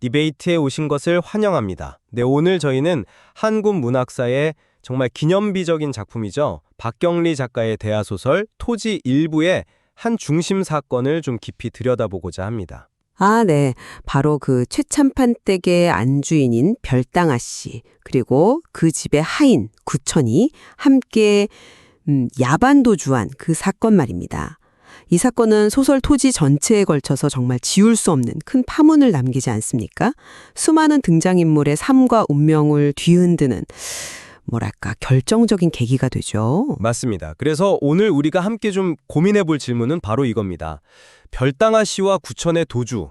디베이트에 오신 것을 환영합니다. 네, 오늘 저희는 한국 문학사의 정말 기념비적인 작품이죠. 박경리 작가의 대하소설 토지 일부의 한 중심 사건을 좀 깊이 들여다보고자 합니다. 아, 네. 바로 그 최참판 댁의 안주인인 별당아 씨, 그리고 그 집의 하인 구천이 함께 음, 야반도주한 그 사건 말입니다. 이 사건은 소설 토지 전체에 걸쳐서 정말 지울 수 없는 큰 파문을 남기지 않습니까? 수많은 등장인물의 삶과 운명을 뒤흔드는 뭐랄까 결정적인 계기가 되죠. 맞습니다. 그래서 오늘 우리가 함께 좀 고민해 볼 질문은 바로 이겁니다. 별당아 씨와 구천의 도주.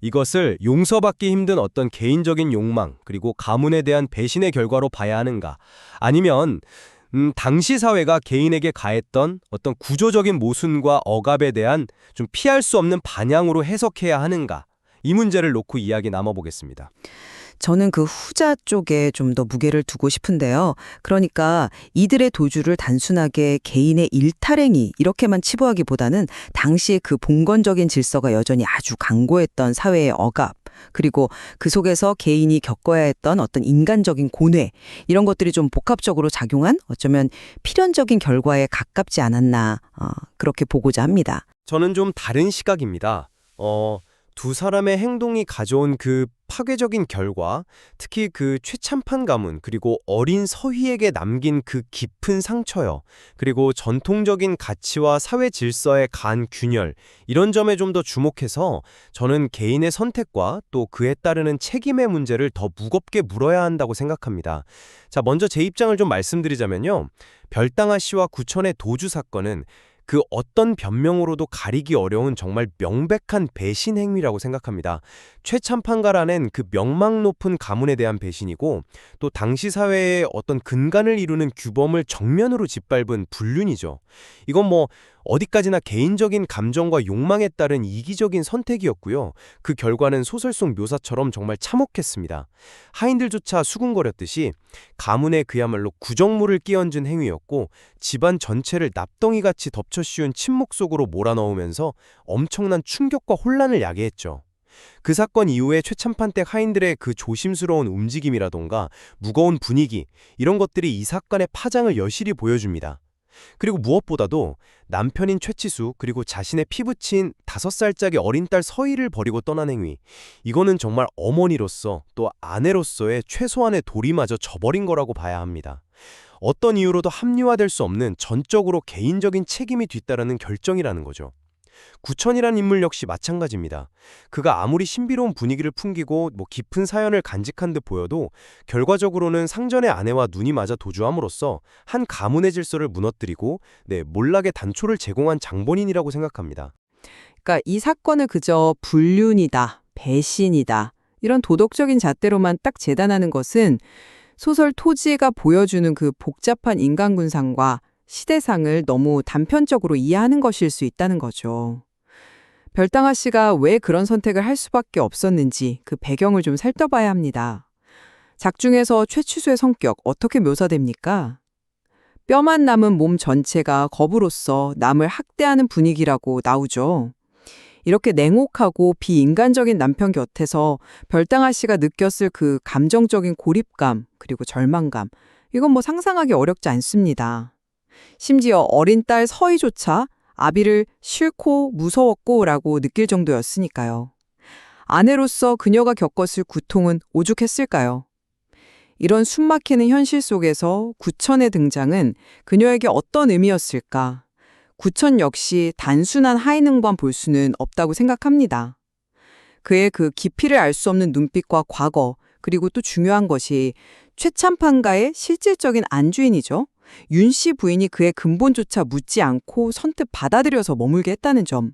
이것을 용서받기 힘든 어떤 개인적인 욕망, 그리고 가문에 대한 배신의 결과로 봐야 하는가? 아니면, 음, 당시 사회가 개인에게 가했던 어떤 구조적인 모순과 억압에 대한 좀 피할 수 없는 반향으로 해석해야 하는가? 이 문제를 놓고 이야기 나눠보겠습니다. 저는 그 후자 쪽에 좀 더 무게를 두고 싶은데요. 그러니까 이들의 도주를 단순하게 개인의 일탈행위 이렇게만 치부하기보다는 당시의 그 봉건적인 질서가 여전히 아주 강고했던 사회의 억압 그리고 그 속에서 개인이 겪어야 했던 어떤 인간적인 고뇌 이런 것들이 좀 복합적으로 작용한 어쩌면 필연적인 결과에 가깝지 않았나 어, 그렇게 보고자 합니다. 저는 좀 다른 시각입니다. 어, 두 사람의 행동이 가져온 그 파괴적인 결과, 특히 그 최참판 가문, 그리고 어린 서희에게 남긴 그 깊은 상처요. 그리고 전통적인 가치와 사회 질서의 간 균열, 이런 점에 좀 더 주목해서 저는 개인의 선택과 또 그에 따르는 책임의 문제를 더 무겁게 물어야 한다고 생각합니다. 자, 먼저 제 입장을 좀 말씀드리자면요. 별당아 씨와 구천의 도주 사건은 그 어떤 변명으로도 가리기 어려운 정말 명백한 배신 행위라고 생각합니다. 최참판가라는 그 명망 높은 가문에 대한 배신이고 또 당시 사회의 어떤 근간을 이루는 규범을 정면으로 짓밟은 불륜이죠. 이건 뭐 어디까지나 개인적인 감정과 욕망에 따른 이기적인 선택이었고요. 그 결과는 소설 속 묘사처럼 정말 참혹했습니다. 하인들조차 수군거렸듯이 가문에 그야말로 구정물을 끼얹은 행위였고 집안 전체를 납덩이같이 덮쳐 씌운 침묵 속으로 몰아넣으면서 엄청난 충격과 혼란을 야기했죠. 그 사건 이후에 최참판댁 하인들의 그 조심스러운 움직임이라던가 무거운 분위기 이런 것들이 이 사건의 파장을 여실히 보여줍니다. 그리고 무엇보다도 남편인 최치수 그리고 자신의 피부친 다섯 살짜리 어린 딸 서희를 버리고 떠난 행위 이거는 정말 어머니로서 또 아내로서의 최소한의 도리마저 저버린 거라고 봐야 합니다. 어떤 이유로도 합리화될 수 없는 전적으로 개인적인 책임이 뒤따르는 결정이라는 거죠. 구천이란 인물 역시 마찬가지입니다. 그가 아무리 신비로운 분위기를 풍기고 뭐 깊은 사연을 간직한 듯 보여도 결과적으로는 상전의 아내와 눈이 맞아 도주함으로써 한 가문의 질서를 무너뜨리고 네, 몰락의 단초를 제공한 장본인이라고 생각합니다. 그러니까 이 사건을 그저 불륜이다, 배신이다 이런 도덕적인 잣대로만 딱 재단하는 것은 소설 토지가 보여주는 그 복잡한 인간군상과 시대상을 너무 단편적으로 이해하는 것일 수 있다는 거죠. 별당아 씨가 왜 그런 선택을 할 수밖에 없었는지 그 배경을 좀 살펴봐야 합니다. 작중에서 최추수의 성격 어떻게 묘사됩니까? 뼈만 남은 몸 전체가 거부로서 남을 학대하는 분위기라고 나오죠. 이렇게 냉혹하고 비인간적인 남편 곁에서 별당아 씨가 느꼈을 그 감정적인 고립감 그리고 절망감 이건 뭐 상상하기 어렵지 않습니다. 심지어 어린 딸 서희조차 아비를 싫고 무서웠고 라고 느낄 정도였으니까요. 아내로서 그녀가 겪었을 고통은 오죽했을까요? 이런 숨막히는 현실 속에서 구천의 등장은 그녀에게 어떤 의미였을까? 구천 역시 단순한 하이능만 볼 수는 없다고 생각합니다. 그의 그 깊이를 알 수 없는 눈빛과 과거, 그리고 또 중요한 것이 최참판가의 실질적인 안주인이죠. 윤 씨 부인이 그의 근본조차 묻지 않고 선뜻 받아들여서 머물게 했다는 점.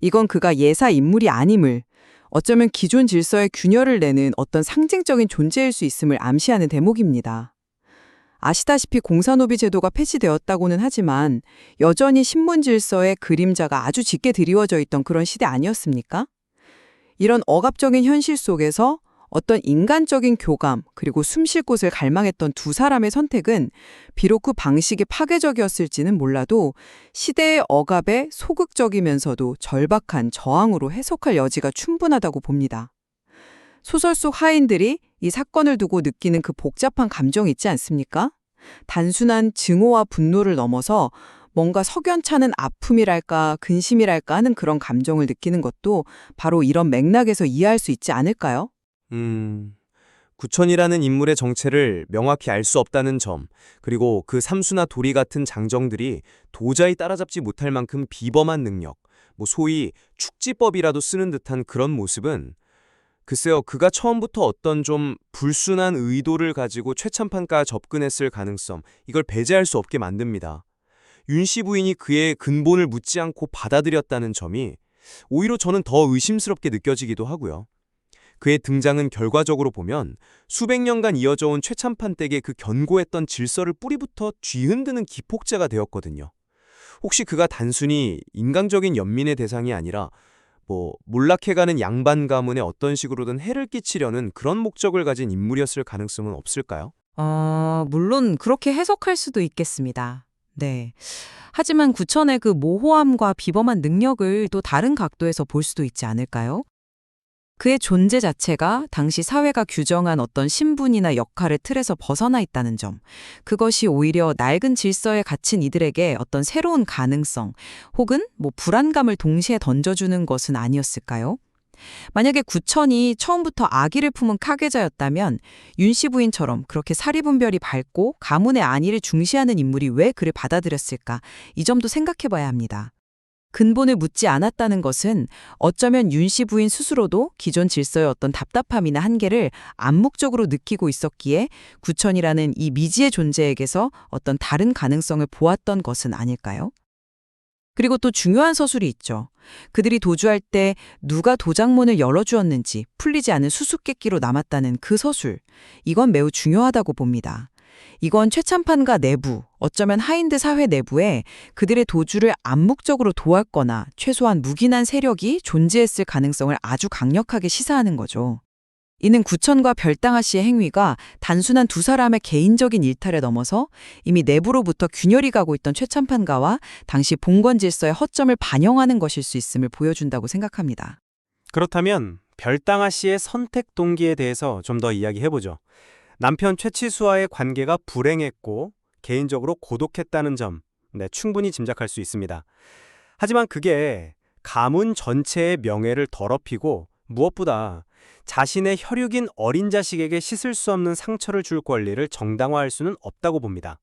이건 그가 예사 인물이 아님을 어쩌면 기존 질서의 균열을 내는 어떤 상징적인 존재일 수 있음을 암시하는 대목입니다. 아시다시피 공사노비 제도가 폐지되었다고는 하지만 여전히 신문 질서의 그림자가 아주 짙게 드리워져 있던 그런 시대 아니었습니까? 이런 억압적인 현실 속에서 어떤 인간적인 교감 그리고 숨 쉴 곳을 갈망했던 두 사람의 선택은 비록 그 방식이 파괴적이었을지는 몰라도 시대의 억압에 소극적이면서도 절박한 저항으로 해석할 여지가 충분하다고 봅니다. 소설 속 하인들이 이 사건을 두고 느끼는 그 복잡한 감정이 있지 않습니까? 단순한 증오와 분노를 넘어서 뭔가 석연찮은 아픔이랄까 근심이랄까 하는 그런 감정을 느끼는 것도 바로 이런 맥락에서 이해할 수 있지 않을까요? 음, 구천이라는 인물의 정체를 명확히 알 수 없다는 점, 그리고 그 삼수나 도리 같은 장정들이 도저히 따라잡지 못할 만큼 비범한 능력, 뭐 소위 축지법이라도 쓰는 듯한 그런 모습은 글쎄요, 그가 처음부터 어떤 좀 불순한 의도를 가지고 최참판과 접근했을 가능성, 이걸 배제할 수 없게 만듭니다. 윤씨 부인이 그의 근본을 묻지 않고 받아들였다는 점이 오히려 저는 더 의심스럽게 느껴지기도 하고요. 그의 등장은 결과적으로 보면 수백 년간 이어져 온 최참판 댁의 그 견고했던 질서를 뿌리부터 뒤흔드는 기폭제가 되었거든요. 혹시 그가 단순히 인간적인 연민의 대상이 아니라 뭐 몰락해가는 양반 가문에 어떤 식으로든 해를 끼치려는 그런 목적을 가진 인물이었을 가능성은 없을까요? 어, 물론 그렇게 해석할 수도 있겠습니다. 네. 하지만 구천의 그 모호함과 비범한 능력을 또 다른 각도에서 볼 수도 있지 않을까요? 그의 존재 자체가 당시 사회가 규정한 어떤 신분이나 역할의 틀에서 벗어나 있다는 점, 그것이 오히려 낡은 질서에 갇힌 이들에게 어떤 새로운 가능성 혹은 뭐 불안감을 동시에 던져주는 것은 아니었을까요? 만약에 구천이 처음부터 아기를 품은 카계자였다면 윤 씨 부인처럼 그렇게 사리분별이 밝고 가문의 안위를 중시하는 인물이 왜 그를 받아들였을까? 이 점도 생각해 봐야 합니다. 근본을 묻지 않았다는 것은 어쩌면 윤 씨 부인 스스로도 기존 질서의 어떤 답답함이나 한계를 암묵적으로 느끼고 있었기에 구천이라는 이 미지의 존재에게서 어떤 다른 가능성을 보았던 것은 아닐까요? 그리고 또 중요한 서술이 있죠. 그들이 도주할 때 누가 도장문을 열어주었는지 풀리지 않은 수수께끼로 남았다는 그 서술. 이건 매우 중요하다고 봅니다. 이건 최참판과 내부, 어쩌면 하인드 사회 내부에 그들의 도주를 암묵적으로 도왔거나 최소한 묵인한 세력이 존재했을 가능성을 아주 강력하게 시사하는 거죠. 이는 구천과 별당아 씨의 행위가 단순한 두 사람의 개인적인 일탈에 넘어서 이미 내부로부터 균열이 가고 있던 최참판가와 당시 봉건 질서의 허점을 반영하는 것일 수 있음을 보여준다고 생각합니다. 그렇다면 별당아 씨의 선택 동기에 대해서 좀 더 이야기해보죠. 남편 최치수와의 관계가 불행했고 개인적으로 고독했다는 점, 네, 충분히 짐작할 수 있습니다. 하지만 그게 가문 전체의 명예를 더럽히고 무엇보다 자신의 혈육인 어린 자식에게 씻을 수 없는 상처를 줄 권리를 정당화할 수는 없다고 봅니다.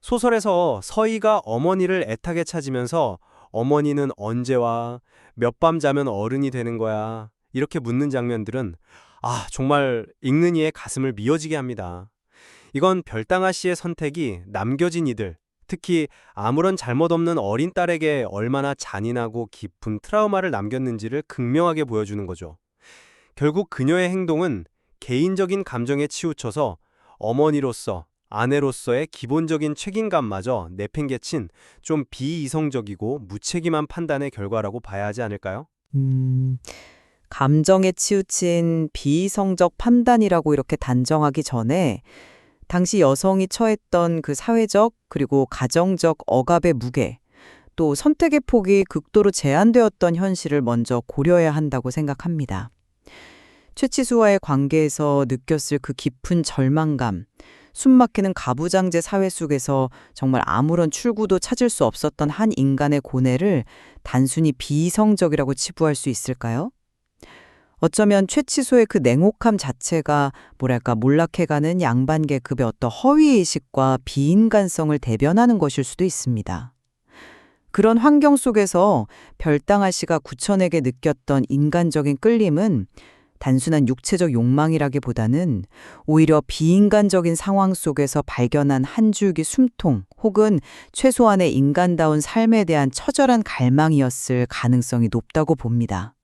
소설에서 서희가 어머니를 애타게 찾으면서 어머니는 언제 와? 몇 밤 자면 어른이 되는 거야? 이렇게 묻는 장면들은 아, 정말 읽는 이의 가슴을 미어지게 합니다. 이건 별당아 씨의 선택이 남겨진 이들, 특히 아무런 잘못 없는 어린 딸에게 얼마나 잔인하고 깊은 트라우마를 남겼는지를 극명하게 보여주는 거죠. 결국 그녀의 행동은 개인적인 감정에 치우쳐서 어머니로서 아내로서의 기본적인 책임감마저 내팽개친 좀 비이성적이고 무책임한 판단의 결과라고 봐야 하지 않을까요? 음, 감정에 치우친 비이성적 판단이라고 이렇게 단정하기 전에 당시 여성이 처했던 그 사회적 그리고 가정적 억압의 무게, 또 선택의 폭이 극도로 제한되었던 현실을 먼저 고려해야 한다고 생각합니다. 최치수와의 관계에서 느꼈을 그 깊은 절망감, 숨막히는 가부장제 사회 속에서 정말 아무런 출구도 찾을 수 없었던 한 인간의 고뇌를 단순히 비이성적이라고 치부할 수 있을까요? 어쩌면 최치소의 그 냉혹함 자체가 뭐랄까 몰락해가는 양반 계급의 어떤 허위의식과 비인간성을 대변하는 것일 수도 있습니다. 그런 환경 속에서 별당아 씨가 구천에게 느꼈던 인간적인 끌림은 단순한 육체적 욕망이라기보다는 오히려 비인간적인 상황 속에서 발견한 한 줄기 숨통 혹은 최소한의 인간다운 삶에 대한 처절한 갈망이었을 가능성이 높다고 봅니다.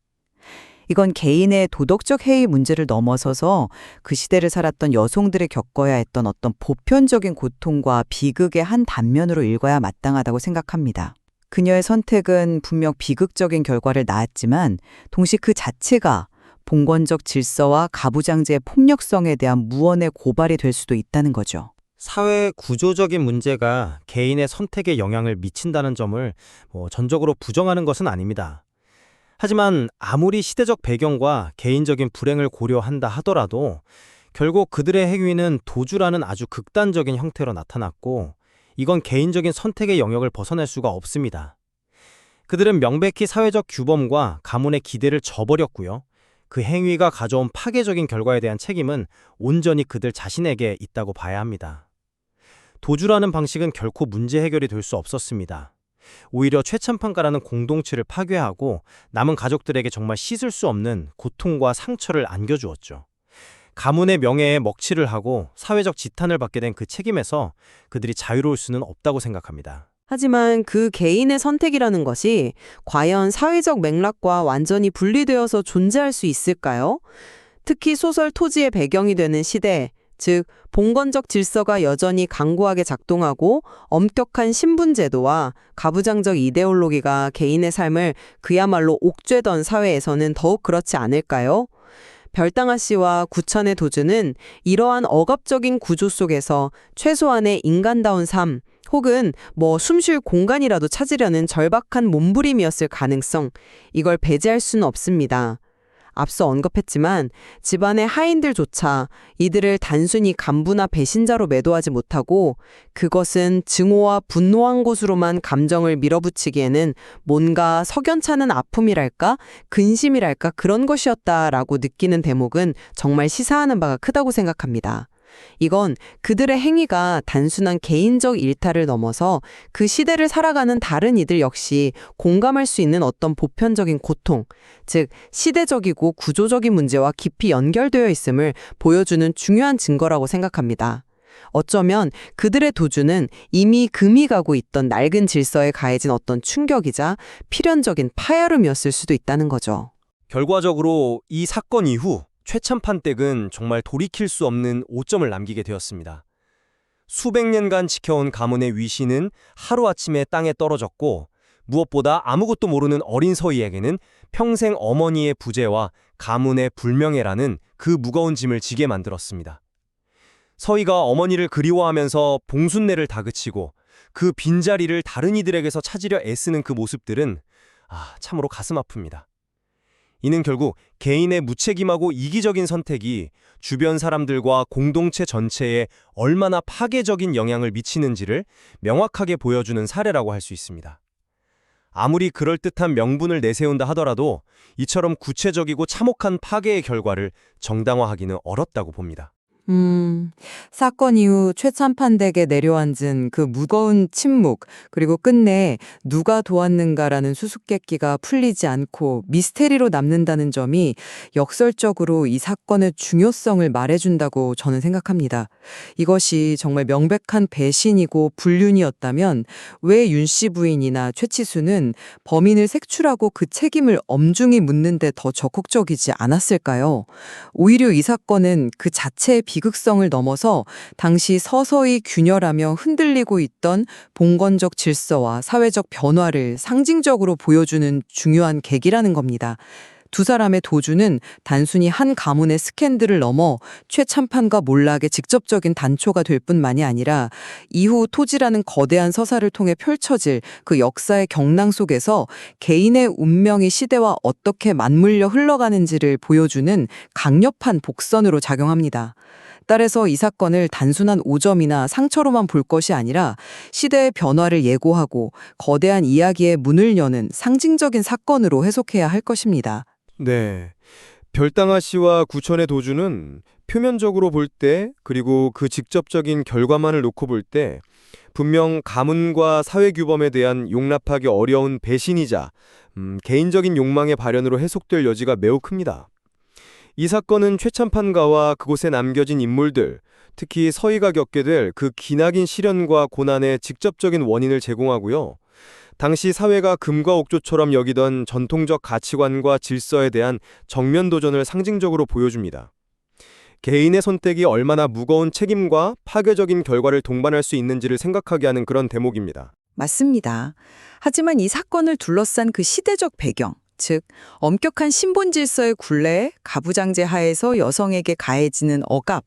이건 개인의 도덕적 해이 문제를 넘어서서 그 시대를 살았던 여성들이 겪어야 했던 어떤 보편적인 고통과 비극의 한 단면으로 읽어야 마땅하다고 생각합니다. 그녀의 선택은 분명 비극적인 결과를 낳았지만 동시 그 자체가 봉건적 질서와 가부장제의 폭력성에 대한 무언의 고발이 될 수도 있다는 거죠. 사회 구조적인 문제가 개인의 선택에 영향을 미친다는 점을 뭐 전적으로 부정하는 것은 아닙니다. 하지만 아무리 시대적 배경과 개인적인 불행을 고려한다 하더라도 결국 그들의 행위는 도주라는 아주 극단적인 형태로 나타났고 이건 개인적인 선택의 영역을 벗어날 수가 없습니다. 그들은 명백히 사회적 규범과 가문의 기대를 저버렸고요. 그 행위가 가져온 파괴적인 결과에 대한 책임은 온전히 그들 자신에게 있다고 봐야 합니다. 도주라는 방식은 결코 문제 해결이 될 수 없었습니다. 오히려 최참판가라는 공동체를 파괴하고 남은 가족들에게 정말 씻을 수 없는 고통과 상처를 안겨주었죠. 가문의 명예에 먹칠을 하고 사회적 지탄을 받게 된 그 책임에서 그들이 자유로울 수는 없다고 생각합니다. 하지만 그 개인의 선택이라는 것이 과연 사회적 맥락과 완전히 분리되어서 존재할 수 있을까요? 특히 소설 토지의 배경이 되는 시대, 즉 봉건적 질서가 여전히 강고하게 작동하고 엄격한 신분제도와 가부장적 이데올로기가 개인의 삶을 그야말로 옥죄던 사회에서는 더욱 그렇지 않을까요? 별당아 씨와 구천의 도주는 이러한 억압적인 구조 속에서 최소한의 인간다운 삶, 혹은 뭐 숨 쉴 공간이라도 찾으려는 절박한 몸부림이었을 가능성, 이걸 배제할 수는 없습니다. 앞서 언급했지만 집안의 하인들조차 이들을 단순히 간부나 배신자로 매도하지 못하고 그것은 증오와 분노한 곳으로만 감정을 밀어붙이기에는 뭔가 석연찮은 아픔이랄까 근심이랄까 그런 것이었다라고 느끼는 대목은 정말 시사하는 바가 크다고 생각합니다. 이건 그들의 행위가 단순한 개인적 일탈을 넘어서 그 시대를 살아가는 다른 이들 역시 공감할 수 있는 어떤 보편적인 고통, 즉 시대적이고 구조적인 문제와 깊이 연결되어 있음을 보여주는 중요한 증거라고 생각합니다. 어쩌면 그들의 도주는 이미 금이 가고 있던 낡은 질서에 가해진 어떤 충격이자 필연적인 파열음이었을 수도 있다는 거죠. 결과적으로 이 사건 이후 최참판 댁은 정말 돌이킬 수 없는 오점을 남기게 되었습니다. 수백 년간 지켜온 가문의 위신은 하루아침에 땅에 떨어졌고 무엇보다 아무것도 모르는 어린 서희에게는 평생 어머니의 부재와 가문의 불명예라는 그 무거운 짐을 지게 만들었습니다. 서희가 어머니를 그리워하면서 봉순내를 다그치고 그 빈자리를 다른 이들에게서 찾으려 애쓰는 그 모습들은 아, 참으로 가슴 아픕니다. 이는 결국 개인의 무책임하고 이기적인 선택이 주변 사람들과 공동체 전체에 얼마나 파괴적인 영향을 미치는지를 명확하게 보여주는 사례라고 할 수 있습니다. 아무리 그럴듯한 명분을 내세운다 하더라도 이처럼 구체적이고 참혹한 파괴의 결과를 정당화하기는 어렵다고 봅니다. 음, 사건 이후 최참판 댁에 내려앉은 그 무거운 침묵, 그리고 끝내 누가 도왔는가라는 수수께끼가 풀리지 않고 미스테리로 남는다는 점이 역설적으로 이 사건의 중요성을 말해준다고 저는 생각합니다. 이것이 정말 명백한 배신이고 불륜이었다면 왜 윤 씨 부인이나 최치수는 범인을 색출하고 그 책임을 엄중히 묻는데 더 적극적이지 않았을까요? 오히려 이 사건은 그 자체의 비 극성을 넘어서 당시 서서히 균열하며 흔들리고 있던 봉건적 질서와 사회적 변화를 상징적으로 보여주는 중요한 계기라는 겁니다. 두 사람의 도주는 단순히 한 가문의 스캔들을 넘어 최참판과 몰락의 직접적인 단초가 될 뿐만이 아니라 이후 토지라는 거대한 서사를 통해 펼쳐질 그 역사의 경랑 속에서 개인의 운명이 시대와 어떻게 맞물려 흘러가는지를 보여주는 강력한 복선으로 작용합니다. 따라서 이 사건을 단순한 오점이나 상처로만 볼 것이 아니라 시대의 변화를 예고하고 거대한 이야기의 문을 여는 상징적인 사건으로 해석해야 할 것입니다. 네. 별당아 씨와 구천의 도주는 표면적으로 볼 때 그리고 그 직접적인 결과만을 놓고 볼 때 분명 가문과 사회 규범에 대한 용납하기 어려운 배신이자 음, 개인적인 욕망의 발현으로 해석될 여지가 매우 큽니다. 이 사건은 최참판가와 그곳에 남겨진 인물들, 특히 서희가 겪게 될 그 기나긴 시련과 고난의 직접적인 원인을 제공하고요. 당시 사회가 금과 옥조처럼 여기던 전통적 가치관과 질서에 대한 정면 도전을 상징적으로 보여줍니다. 개인의 선택이 얼마나 무거운 책임과 파괴적인 결과를 동반할 수 있는지를 생각하게 하는 그런 대목입니다. 맞습니다. 하지만 이 사건을 둘러싼 그 시대적 배경, 즉 엄격한 신분 질서의 굴레, 가부장제 하에서 여성에게 가해지는 억압,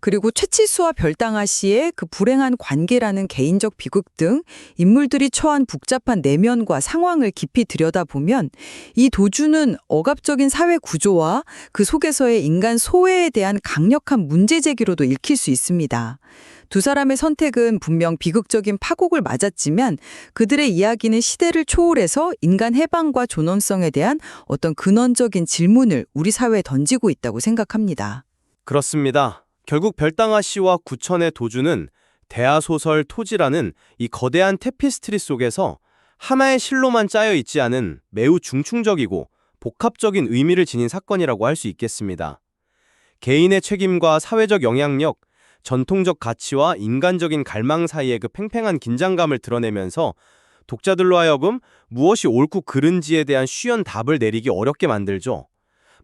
그리고 최치수와 별당아 씨의 그 불행한 관계라는 개인적 비극 등 인물들이 처한 복잡한 내면과 상황을 깊이 들여다보면 이 도주는 억압적인 사회 구조와 그 속에서의 인간 소외에 대한 강력한 문제 제기로도 읽힐 수 있습니다. 두 사람의 선택은 분명 비극적인 파국을 맞았지만 그들의 이야기는 시대를 초월해서 인간 해방과 존엄성에 대한 어떤 근원적인 질문을 우리 사회에 던지고 있다고 생각합니다. 그렇습니다. 결국 별당아 씨와 구천의 도주는 대하소설 토지라는 이 거대한 테피스트리 속에서 하나의 실로만 짜여 있지 않은 매우 중충적이고 복합적인 의미를 지닌 사건이라고 할 수 있겠습니다. 개인의 책임과 사회적 영향력, 전통적 가치와 인간적인 갈망 사이의 그 팽팽한 긴장감을 드러내면서 독자들로 하여금 무엇이 옳고 그른지에 대한 쉬운 답을 내리기 어렵게 만들죠.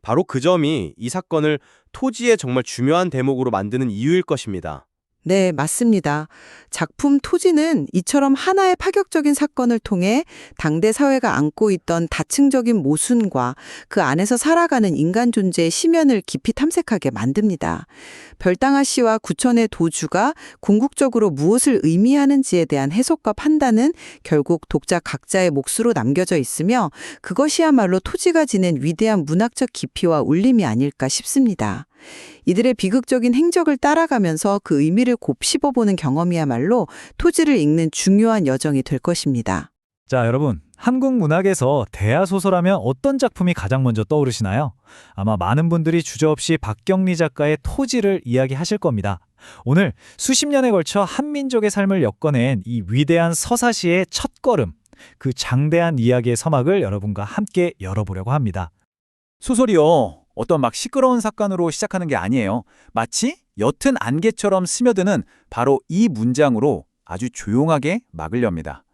바로 그 점이 이 사건을 토지의 정말 중요한 대목으로 만드는 이유일 것입니다. 네, 맞습니다. 작품 토지는 이처럼 하나의 파격적인 사건을 통해 당대 사회가 안고 있던 다층적인 모순과 그 안에서 살아가는 인간 존재의 심연을 깊이 탐색하게 만듭니다. 별당아 씨와 구천의 도주가 궁극적으로 무엇을 의미하는지에 대한 해석과 판단은 결국 독자 각자의 몫으로 남겨져 있으며 그것이야말로 토지가 지닌 위대한 문학적 깊이와 울림이 아닐까 싶습니다. 이들의 비극적인 행적을 따라가면서 그 의미를 곱씹어 보는 경험이야말로 토지를 읽는 중요한 여정이 될 것입니다. 자, 여러분. 한국 문학에서 대하 소설하면 어떤 작품이 가장 먼저 떠오르시나요? 아마 많은 분들이 주저없이 박경리 작가의 토지를 이야기하실 겁니다. 오늘 수십 년에 걸쳐 한민족의 삶을 엮어낸 이 위대한 서사시의 첫걸음, 그 장대한 이야기의 서막을 여러분과 함께 열어보려고 합니다. 소설이요. 어떤 막 시끄러운 사건으로 시작하는 게 아니에요. 마치 옅은 안개처럼 스며드는 바로 이 문장으로 아주 조용하게 막을 엽니다.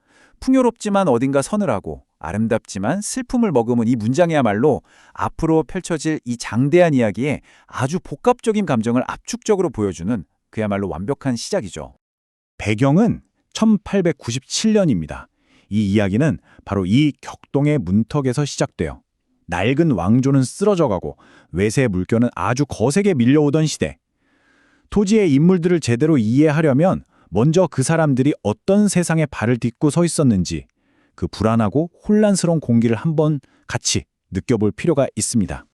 풍요롭지만 어딘가 서늘하고 아름답지만 슬픔을 머금은 이 문장이야말로 앞으로 펼쳐질 이 장대한 이야기에 아주 복합적인 감정을 압축적으로 보여주는 그야말로 완벽한 시작이죠. 배경은 1897년입니다. 이 이야기는 바로 이 격동의 문턱에서 시작돼요. 낡은 왕조는 쓰러져가고 외세 물결은 아주 거세게 밀려오던 시대. 토지의 인물들을 제대로 이해하려면 먼저 그 사람들이 어떤 세상에 발을 딛고 서 있었는지 그 불안하고 혼란스러운 공기를 한번 같이 느껴볼 필요가 있습니다.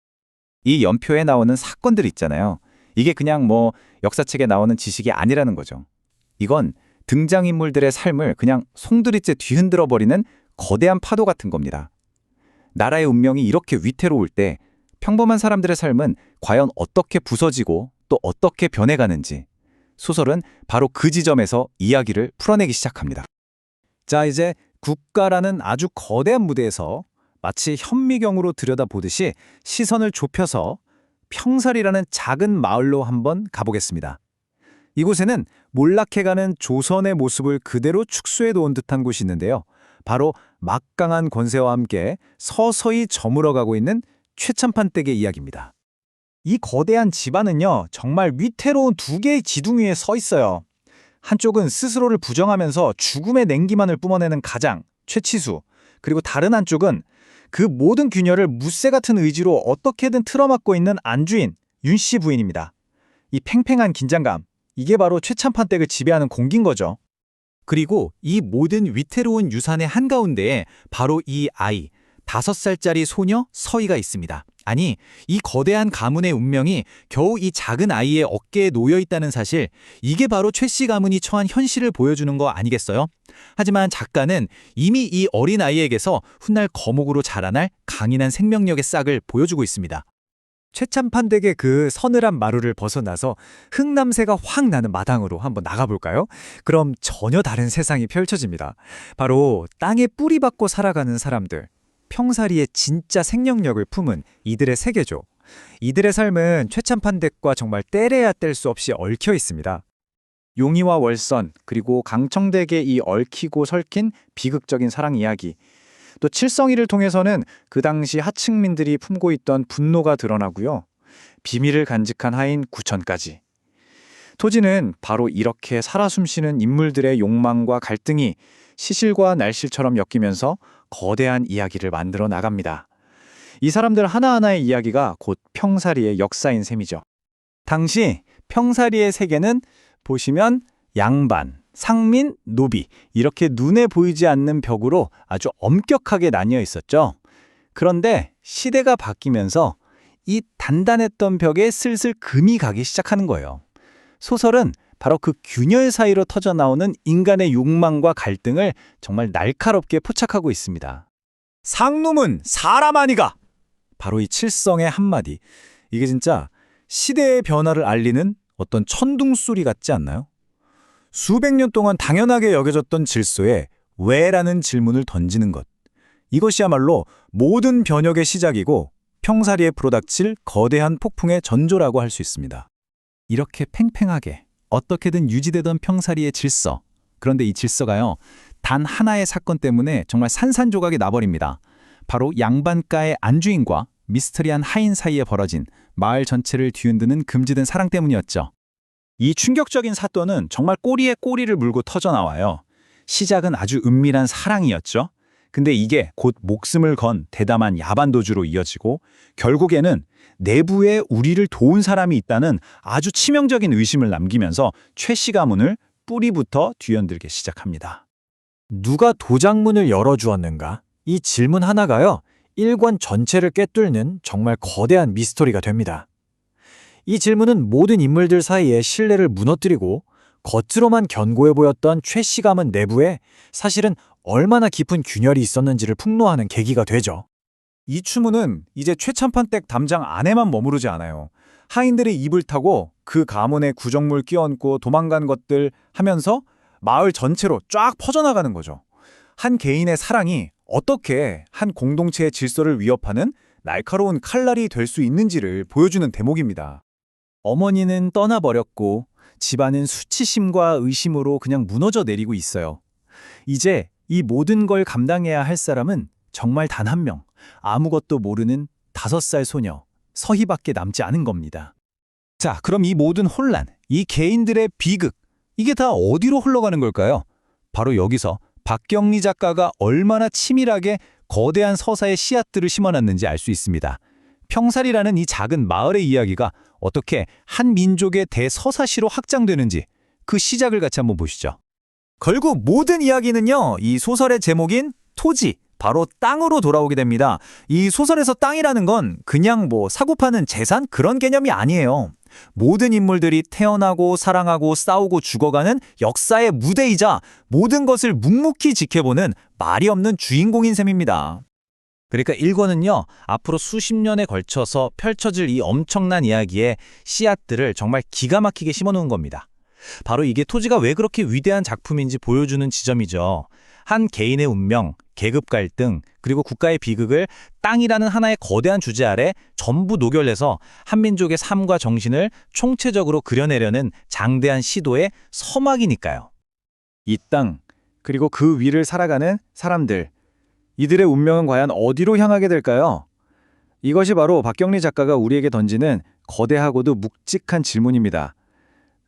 이 연표에 나오는 사건들 있잖아요. 이게 그냥 뭐 역사책에 나오는 지식이 아니라는 거죠. 이건 등장인물들의 삶을 그냥 송두리째 뒤흔들어 버리는 거대한 파도 같은 겁니다. 나라의 운명이 이렇게 위태로울 때 평범한 사람들의 삶은 과연 어떻게 부서지고 또 어떻게 변해가는지 소설은 바로 그 지점에서 이야기를 풀어내기 시작합니다. 자, 이제 국가라는 아주 거대한 무대에서 마치 현미경으로 들여다보듯이 시선을 좁혀서 평살이라는 작은 마을로 한번 가보겠습니다. 이곳에는 몰락해가는 조선의 모습을 그대로 축소해 놓은 듯한 곳이 있는데요. 바로 막강한 권세와 함께 서서히 저물어가고 있는 최참판 댁의 이야기입니다. 이 거대한 집안은요, 정말 위태로운 두 개의 지둥 위에 서 있어요. 한쪽은 스스로를 부정하면서 죽음의 냉기만을 뿜어내는 가장, 최치수, 그리고 다른 한쪽은 그 모든 균열을 무쇠 같은 의지로 어떻게든 틀어막고 있는 안주인, 윤 씨 부인입니다. 이 팽팽한 긴장감, 이게 바로 최참판 댁을 지배하는 공기인 거죠. 그리고 이 모든 위태로운 유산의 한가운데에 바로 이 아이, 다섯 살짜리 소녀 서희가 있습니다. 아니, 이 거대한 가문의 운명이 겨우 이 작은 아이의 어깨에 놓여 있다는 사실, 이게 바로 최씨 가문이 처한 현실을 보여주는 거 아니겠어요? 하지만 작가는 이미 이 어린 아이에게서 훗날 거목으로 자라날 강인한 생명력의 싹을 보여주고 있습니다. 최참판댁의 그 서늘한 마루를 벗어나서 흙남새가 확 나는 마당으로 한번 나가볼까요? 그럼 전혀 다른 세상이 펼쳐집니다. 바로 땅에 뿌리 박고 살아가는 사람들, 평사리의 진짜 생명력을 품은 이들의 세계죠. 이들의 삶은 최참판댁과 정말 떼래야 뗄 수 없이 얽혀 있습니다. 용이와 월선, 그리고 강청댁의 이 얽히고 설킨 비극적인 사랑 이야기, 또 칠성이를 통해서는 그 당시 하층민들이 품고 있던 분노가 드러나고요. 비밀을 간직한 하인 구천까지. 토지는 바로 이렇게 살아 숨쉬는 인물들의 욕망과 갈등이 시실과 날실처럼 엮이면서 거대한 이야기를 만들어 나갑니다. 이 사람들 하나하나의 이야기가 곧 평사리의 역사인 셈이죠. 당시 평사리의 세계는 보시면 양반, 상민, 노비 이렇게 눈에 보이지 않는 벽으로 아주 엄격하게 나뉘어 있었죠. 그런데 시대가 바뀌면서 이 단단했던 벽에 슬슬 금이 가기 시작하는 거예요. 소설은 바로 그 균열 사이로 터져 나오는 인간의 욕망과 갈등을 정말 날카롭게 포착하고 있습니다. 상놈은 사람 아니가! 바로 이 칠성의 한마디. 이게 진짜 시대의 변화를 알리는 어떤 천둥소리 같지 않나요? 수백 년 동안 당연하게 여겨졌던 질서에 왜라는 질문을 던지는 것. 이것이야말로 모든 변혁의 시작이고 평사리에 불어닥칠 거대한 폭풍의 전조라고 할 수 있습니다. 이렇게 팽팽하게 어떻게든 유지되던 평사리의 질서. 그런데 이 질서가요. 단 하나의 사건 때문에 정말 산산조각이 나버립니다. 바로 양반가의 안주인과 미스터리한 하인 사이에 벌어진 마을 전체를 뒤흔드는 금지된 사랑 때문이었죠. 이 충격적인 사건은 정말 꼬리에 꼬리를 물고 터져나와요. 시작은 아주 은밀한 사랑이었죠. 근데 이게 곧 목숨을 건 대담한 야반도주로 이어지고 결국에는 내부에 우리를 도운 사람이 있다는 아주 치명적인 의심을 남기면서 최 씨 가문을 뿌리부터 뒤흔들기 시작합니다. 누가 도장문을 열어주었는가? 이 질문 하나가요. 일관 전체를 꿰뚫는 정말 거대한 미스터리가 됩니다. 이 질문은 모든 인물들 사이의 신뢰를 무너뜨리고 겉으로만 견고해 보였던 최 씨 가문 내부에 사실은 얼마나 깊은 균열이 있었는지를 폭로하는 계기가 되죠. 이 추문은 이제 최참판댁 담장 안에만 머무르지 않아요. 하인들의 입을 타고 그 가문의 구정물 끼얹고 도망간 것들 하면서 마을 전체로 쫙 퍼져나가는 거죠. 한 개인의 사랑이 어떻게 한 공동체의 질서를 위협하는 날카로운 칼날이 될 수 있는지를 보여주는 대목입니다. 어머니는 떠나버렸고 집안은 수치심과 의심으로 그냥 무너져 내리고 있어요. 이제 이 모든 걸 감당해야 할 사람은 정말 단 한 명, 아무것도 모르는 다섯 살 소녀, 서희밖에 남지 않은 겁니다. 자, 그럼 이 모든 혼란, 이 개인들의 비극, 이게 다 어디로 흘러가는 걸까요? 바로 여기서 박경리 작가가 얼마나 치밀하게 거대한 서사의 씨앗들을 심어놨는지 알 수 있습니다. 평살이라는 이 작은 마을의 이야기가 어떻게 한 민족의 대서사시로 확장되는지 그 시작을 같이 한번 보시죠. 결국 모든 이야기는요, 이 소설의 제목인 토지, 바로 땅으로 돌아오게 됩니다. 이 소설에서 땅이라는 건 그냥 뭐 사고 파는 재산 그런 개념이 아니에요. 모든 인물들이 태어나고 사랑하고 싸우고 죽어가는 역사의 무대이자 모든 것을 묵묵히 지켜보는 말이 없는 주인공인 셈입니다. 그러니까 1권은요, 앞으로 수십 년에 걸쳐서 펼쳐질 이 엄청난 이야기의 씨앗들을 정말 기가 막히게 심어놓은 겁니다. 바로 이게 토지가 왜 그렇게 위대한 작품인지 보여주는 지점이죠. 한 개인의 운명, 계급 갈등, 그리고 국가의 비극을 땅이라는 하나의 거대한 주제 아래 전부 녹여내서 한민족의 삶과 정신을 총체적으로 그려내려는 장대한 시도의 서막이니까요. 이 땅, 그리고 그 위를 살아가는 사람들, 이들의 운명은 과연 어디로 향하게 될까요? 이것이 바로 박경리 작가가 우리에게 던지는 거대하고도 묵직한 질문입니다.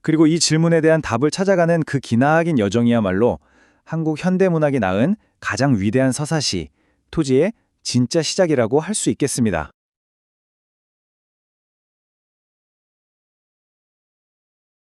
그리고 이 질문에 대한 답을 찾아가는 그 기나긴 여정이야말로 한국 현대문학이 낳은 가장 위대한 서사시, 토지의 진짜 시작이라고 할 수 있겠습니다.